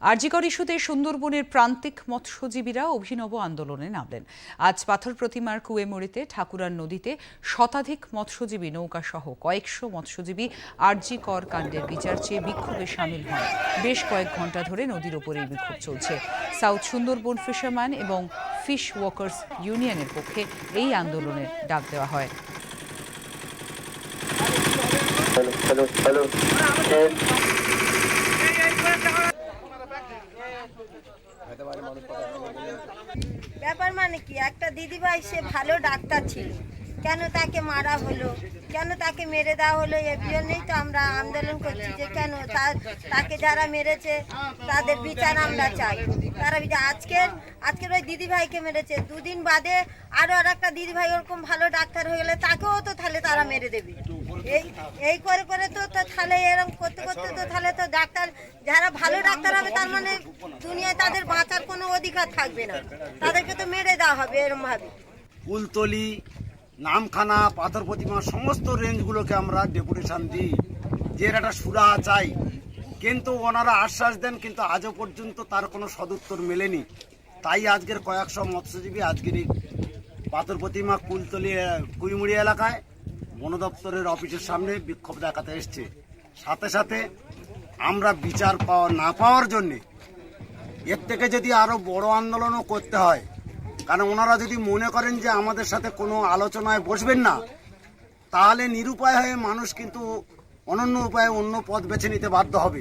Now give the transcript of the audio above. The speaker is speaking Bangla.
আরজিকর ইস্যুতে সুন্দরবনের প্রান্তিক মৎস্যজীবীরা অভিনব আন্দোলনে নামলেন। আজ পাথর প্রতিমার কুয়েমড়িতে ঠাকুরার নদীতে শতাধিক মৎস্যজীবী নৌকা সহ কয়েকশো মৎস্যজীবী আরজি কর কাণ্ডের বিচার চেয়ে বিক্ষোভে সামিল হন। বেশ কয়েক ঘণ্টা ধরে নদীর ওপরেই বিক্ষোভ চলছে। সাউথ সুন্দরবন ফিশারম্যান এবং ফিশ ওয়ার্কার্স ইউনিয়নের পক্ষে এই আন্দোলনের ডাক দেওয়া হয়। হ্যালো হ্যালো হ্যালো হ্যাঁ ব্যাপার মানে কি? একটা দিদিভাই, সে ভালো ডাক্তার ছিল। কেন তাকে মারা হলো? কেন তাকে মেরে দেওয়া হলো? এর জন্যই তো আমরা আন্দোলন করছি যে কেন তাকে যারা মেরেছে, তাদের বিচার আমরা চাই। তারা বিচার আজকের আজকের ওই দিদিভাইকে মেরেছে। দুদিন বাদে আরও আর একটা দিদিভাই ওরকম ভালো ডাক্তার হয়ে গেলে তাকেও তাহলে তারা মেরে দেবে। এই এই করে করে তো তাহলে এরকম করতে করতে তো তাহলে তো ডাক্তার, যারা ভালো ডাক্তার হবে তার মানে দুনিয়ায় তাদের বাঁচার কোনো অধিকার থাকবে না। তাদেরকে তো মেরে দেওয়া হবে এরকম ভাবে। কুলতলি, নামখানা, পাথর প্রতিমা, সমস্ত রেঞ্জগুলোকে আমরা ডেপুটেশন দিই। যে একটা সুরাহা চাই। কিন্তু ওনারা আশ্বাস দেন, কিন্তু আজও পর্যন্ত তার কোনো সদুত্তর মেলেনি। তাই আজকের কয়েকশো মৎস্যজীবী আজকের পাথর প্রতিমা কুলতলি কুইমুড়ি এলাকায় বন দপ্তরের অফিসের সামনে বিক্ষোভ দেখাতে এসছে। সাথে সাথে আমরা বিচার পাওয়া না পাওয়ার জন্যে এর থেকে যদি আরও বড় আন্দোলনও করতে হয়, কারণ ওনারা যদি মনে করেন যে আমাদের সাথে কোনো আলোচনায় বসবেন না, তাহলে নিরুপায় হয়ে মানুষ কিন্তু অনন্য উপায়ে অন্য পথ বেছে নিতে বাধ্য হবে।